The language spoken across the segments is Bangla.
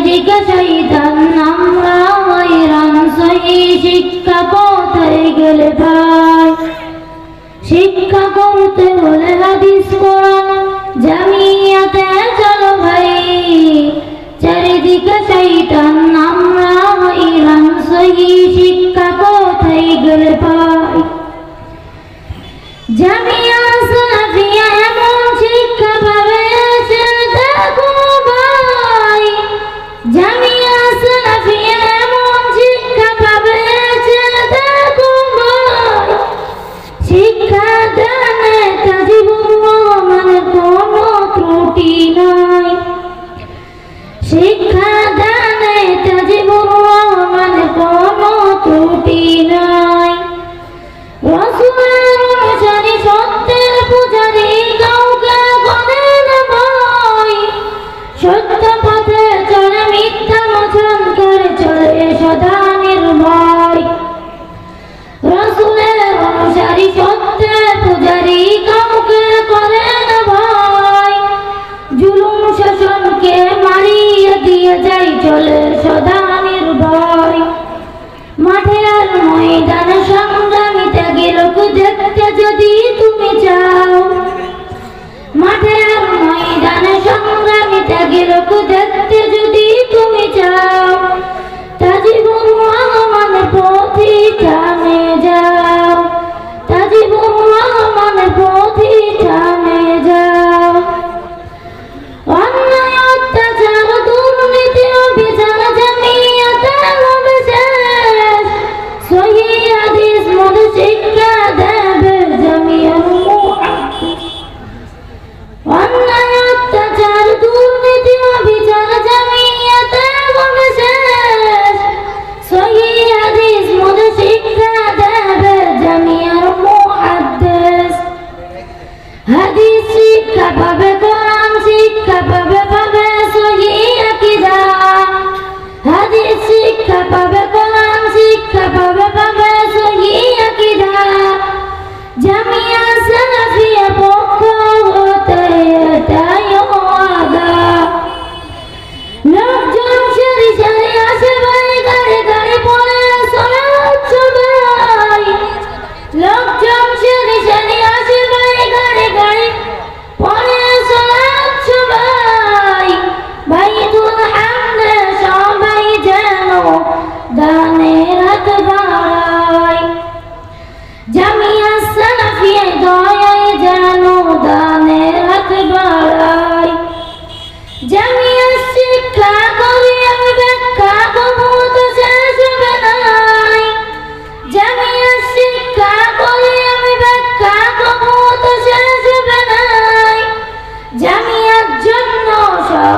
দিক শহীদান আমরা হইরাম সহি শিক্ষা পথে গেলে ভাই শিক্ষা করতে হলে হাদিস কোরআন জামিয়াতে চলো ভাই চারিদিকে শহীদান আমরা হইরাম সহি শিক্ষা পথে গেলে ভাই। জামিয়া সদা নির্ভয়। মাঠে আর ময়দানে সংগ্রামী ত্যাগে লোক দেখতে take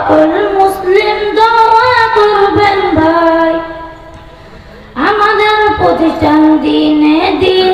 সকল মুসলিম দোয়া করবেন ভাই। আমাদের প্রতিষ্ঠান দিনে দিন